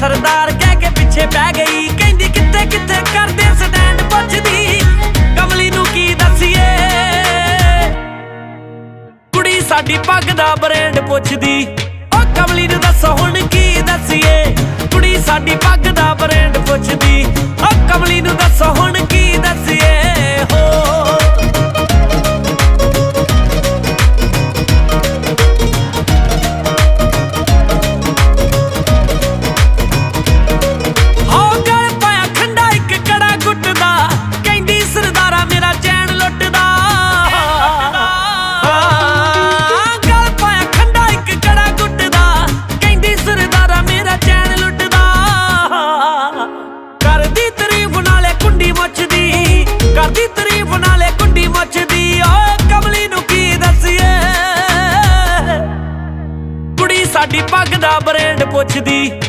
ਸਰਦਾਰ ਕਹਿ ਕੇ ਪਿੱਛੇ ਪੈ ਗਈ। ਕਹਿੰਦੀ, ਕਿੱਥੇ ਕਿੱਥੇ ਕਰਦੇ ਸਟੈਂਡ ਪੁੱਛਦੀ, ਕਮਲੀ ਨੂੰ ਕੀ ਦੱਸੀਏ? ਕੁੜੀ ਸਾਡੀ ਪੱਗ ਦਾ ਬ੍ਰਾਂਡ ਪੁੱਛਦੀ ਓ ਕਮਲੀ ਨੂੰ ਦੱਸੋ ਸਾਡੀ ਪੱਗ ਦਾ ਬ੍ਰਾਂਡ ਪੁੱਛਦੀ।